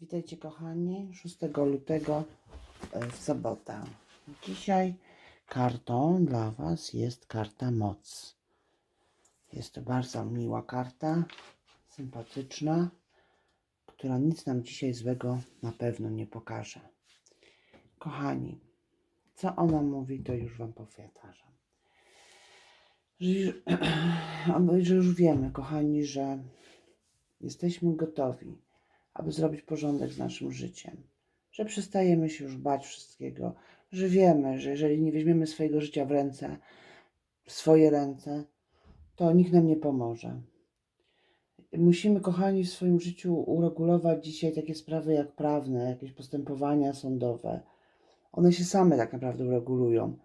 Witajcie kochani, 6 lutego e, w sobotę. Dzisiaj kartą dla Was jest karta moc. Jest to bardzo miła karta, sympatyczna, która nic nam dzisiaj złego na pewno nie pokaże. Kochani, co ona mówi, to już Wam powtarzam. Że, już- wiemy, kochani, że jesteśmy gotowi aby zrobić porządek z naszym życiem. Że przestajemy się już bać wszystkiego, że wiemy, że jeżeli nie weźmiemy swojego życia w ręce, w swoje ręce, to nikt nam nie pomoże. Musimy, kochani, w swoim życiu uregulować dzisiaj takie sprawy jak prawne, jakieś postępowania sądowe. One się same tak naprawdę uregulują,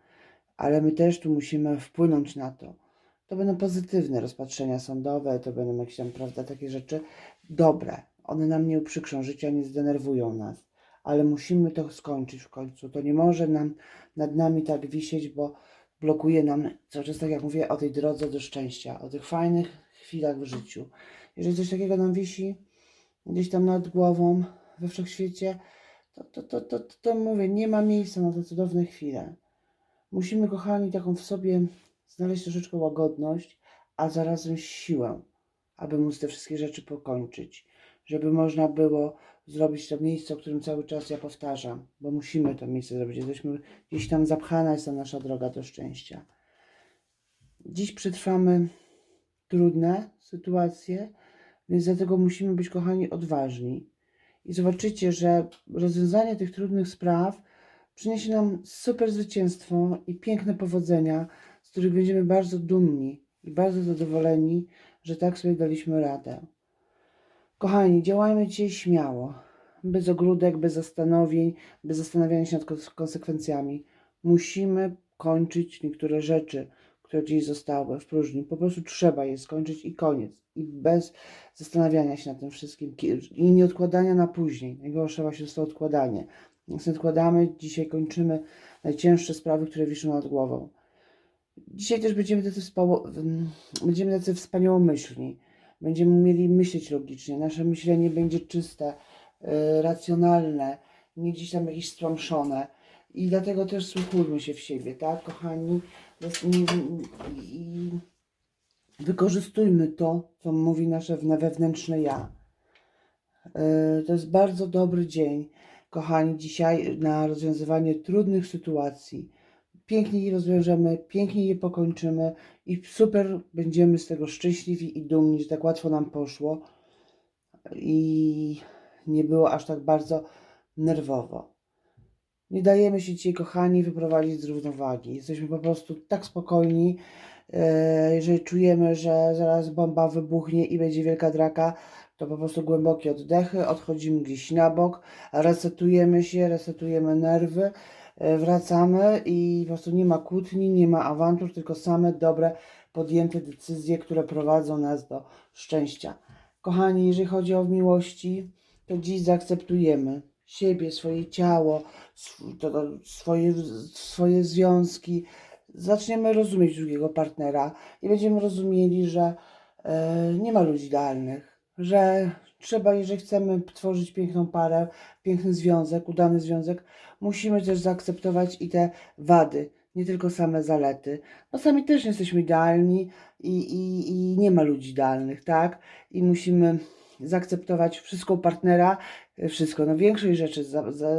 ale my też tu musimy wpłynąć na to. To będą pozytywne rozpatrzenia sądowe, to będą jakieś tam, prawda, takie rzeczy dobre. One nam nie uprzykrzą życia, nie zdenerwują nas, ale musimy to skończyć w końcu. To nie może nam nad nami tak wisieć, bo blokuje nam cały czas, tak jak mówię, o tej drodze do szczęścia, o tych fajnych chwilach w życiu. Jeżeli coś takiego nam wisi gdzieś tam nad głową we wszechświecie, to, to, to, to, to, to mówię, nie ma miejsca na te cudowne chwile. Musimy, kochani, taką w sobie znaleźć troszeczkę łagodność, a zarazem siłę, aby móc te wszystkie rzeczy pokończyć. Żeby można było zrobić to miejsce, o którym cały czas ja powtarzam, bo musimy to miejsce zrobić. Jesteśmy gdzieś tam zapchana jest ta nasza droga do szczęścia. Dziś przetrwamy trudne sytuacje, więc dlatego musimy być, kochani, odważni. I zobaczycie, że rozwiązanie tych trudnych spraw przyniesie nam super zwycięstwo i piękne powodzenia, z których będziemy bardzo dumni i bardzo zadowoleni, że tak sobie daliśmy radę. Kochani, działajmy dzisiaj śmiało, bez ogródek, bez zastanowień, bez zastanawiania się nad kons- konsekwencjami. Musimy kończyć niektóre rzeczy, które dziś zostały w próżni. Po prostu trzeba je skończyć i koniec. I bez zastanawiania się nad tym wszystkim ki- i nie odkładania na później. Najgorsze właśnie jest to odkładanie. Więc odkładamy, dzisiaj kończymy najcięższe sprawy, które wiszą nad głową. Dzisiaj też będziemy tacy, wspało- będziemy tacy wspaniałomyślni. Będziemy mieli myśleć logicznie. Nasze myślenie będzie czyste, yy, racjonalne, nie gdzieś tam jakieś stłamszone. I dlatego też słuchujmy się w siebie, tak, kochani? I wykorzystujmy to, co mówi nasze wewnętrzne ja. Yy, To jest bardzo dobry dzień, kochani, dzisiaj na rozwiązywanie trudnych sytuacji. Pięknie je rozwiążemy, pięknie je pokończymy i super będziemy z tego szczęśliwi i dumni, że tak łatwo nam poszło i nie było aż tak bardzo nerwowo. Nie dajemy się dzisiaj, kochani, wyprowadzić z równowagi. Jesteśmy po prostu tak spokojni, e, jeżeli czujemy, że zaraz bomba wybuchnie i będzie wielka draka, to po prostu głębokie oddechy, odchodzimy gdzieś na bok, resetujemy się, resetujemy nerwy, wracamy i po prostu nie ma kłótni, nie ma awantur, tylko same dobre, podjęte decyzje, które prowadzą nas do szczęścia. Kochani, jeżeli chodzi o miłości, to dziś zaakceptujemy siebie, swoje ciało, swoje, swoje związki. Zaczniemy rozumieć drugiego partnera i będziemy rozumieli, że e, nie ma ludzi idealnych, że trzeba, jeżeli chcemy tworzyć piękną parę, piękny związek, udany związek, musimy też zaakceptować i te wady, nie tylko same zalety. No sami też nie jesteśmy idealni i, i, i nie ma ludzi idealnych, tak? I musimy zaakceptować wszystko u partnera, wszystko, no większość rzeczy, za, za,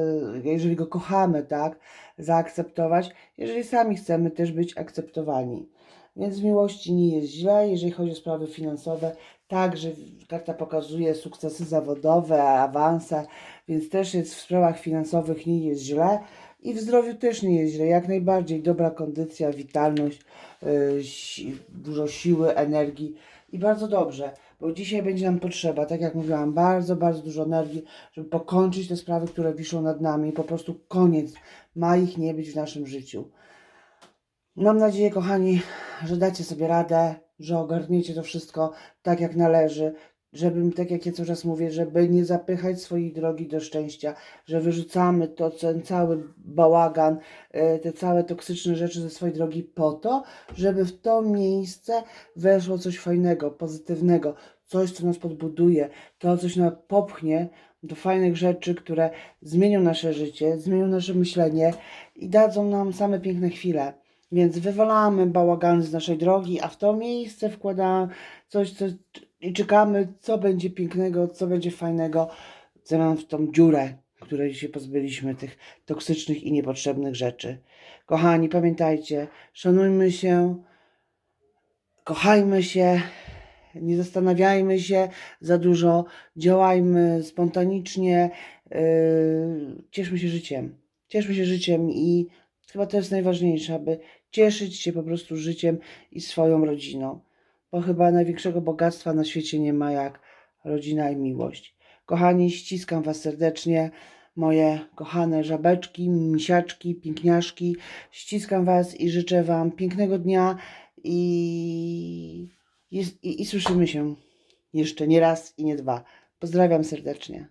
jeżeli go kochamy, tak? Zaakceptować, jeżeli sami chcemy też być akceptowani. Więc w miłości nie jest źle, jeżeli chodzi o sprawy finansowe, także karta pokazuje sukcesy zawodowe, awanse, więc też jest w sprawach finansowych nie jest źle i w zdrowiu też nie jest źle, jak najbardziej dobra kondycja, witalność, si- dużo siły, energii i bardzo dobrze, bo dzisiaj będzie nam potrzeba, tak jak mówiłam, bardzo, bardzo dużo energii, żeby pokończyć te sprawy, które wiszą nad nami, po prostu koniec, ma ich nie być w naszym życiu. Mam nadzieję, kochani, że dacie sobie radę, że ogarniecie to wszystko tak jak należy, żebym, tak jak ja cały czas mówię, żeby nie zapychać swojej drogi do szczęścia, że wyrzucamy to, ten cały bałagan, e, te całe toksyczne rzeczy ze swojej drogi po to, żeby w to miejsce weszło coś fajnego, pozytywnego, coś, co nas podbuduje, to coś nas popchnie do fajnych rzeczy, które zmienią nasze życie, zmienią nasze myślenie i dadzą nam same piękne chwile. Więc wywalamy bałagan z naszej drogi, a w to miejsce wkładamy coś, co i czekamy, co będzie pięknego, co będzie fajnego, co nam w tą dziurę, której się pozbyliśmy, tych toksycznych i niepotrzebnych rzeczy. Kochani, pamiętajcie, szanujmy się, kochajmy się, nie zastanawiajmy się za dużo, działajmy spontanicznie, yy, cieszmy się życiem. Cieszmy się życiem i chyba to jest najważniejsze, aby cieszyć się po prostu życiem i swoją rodziną. Bo chyba największego bogactwa na świecie nie ma jak rodzina i miłość. Kochani, ściskam Was serdecznie, moje kochane żabeczki, misiaczki, piękniaszki. Ściskam Was i życzę Wam pięknego dnia i, i, i, i słyszymy się jeszcze nie raz i nie dwa. Pozdrawiam serdecznie.